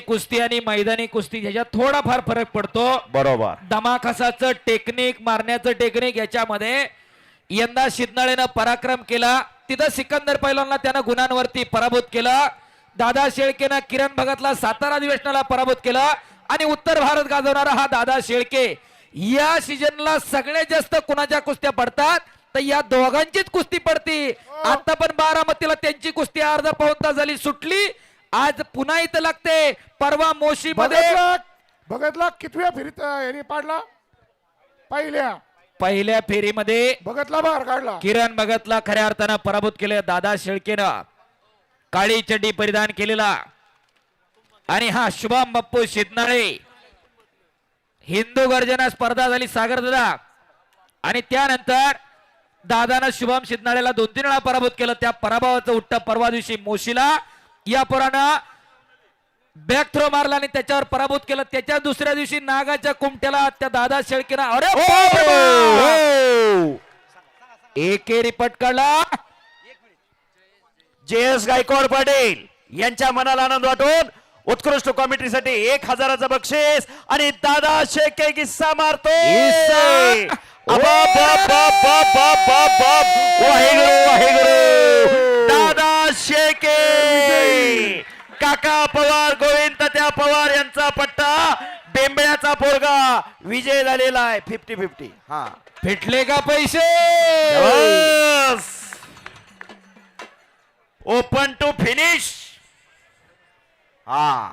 कुस्ती आणि मैदानी कुस्ती ह्याच्यात थोडाफार फरक पडतो. बरोबर. दमाखसाचं टेक्निक मारण्याचं टेक्निक याच्यामध्ये यंदा शिदनाळेनं पराक्रम केला. तिथं सिकंदर पैलवानला त्यानं गुणांवरती पराभूत केलं. दादा शेळकेनं किरण भगतला सातारा अधिवेशनाला पराभूत केलं. आणि उत्तर भारत गाजवणारा हा दादा शेळके. या सीजनला सगळ्यात जास्त कुणाच्या कुस्त्या पडतात? तर या दोघांचीच कुस्ती पडती. आता पण बारामतीला त्यांची कुस्ती अर्धा पाऊन तास झाली सुटली. आज पुन्हा इथं लागते परवा मोशी मध्ये बघितला कितव्या फेरीत याने पाडला? पहिल्या. पहिल्या फेरीमध्ये बघतला बाहेर काढला. किरण भगतला खऱ्या अर्थानं पराभूत केले. दादा शेळकेनं काळी चड्डी परिधान केलेला. आणि हा शुभम बाप्पू शिदनाळे. हिंदू गर्जना स्पर्धा झाली सागर दादा. आणि त्यानंतर दादानं शुभम शिदनाळेला दोन तीन वेळा पराभूत केलं. त्या पराभवाचं उट्ट परवा दिवशी मोशीला या पोरानं बॅक थ्रो मारला आणि त्याच्यावर पराभूत केलं. त्याच्या दुसऱ्या दिवशी नागाच्या कुमट्याला त्या दादा शेळकेनं अरे! एकेरी पटकाळला जे एस गायकवाड पाटील यांच्या मनाला आनंद वाटून उत्कृष्ट कॉमेंट्रीसाठी एक हजाराचं बक्षीस आणि दादा शेके किस्सा मारतो किस्सा. वाहेगुरु वाहेगुरु दादा शेके! काका पवार गोविंद त्या पवार यांचा पट्टा बेंबळ्याचा पोरगा विजय झालेला आहे. फिफ्टी फिफ्टी हा. फिटले का पैसे? ओपन टू फिनिश हा.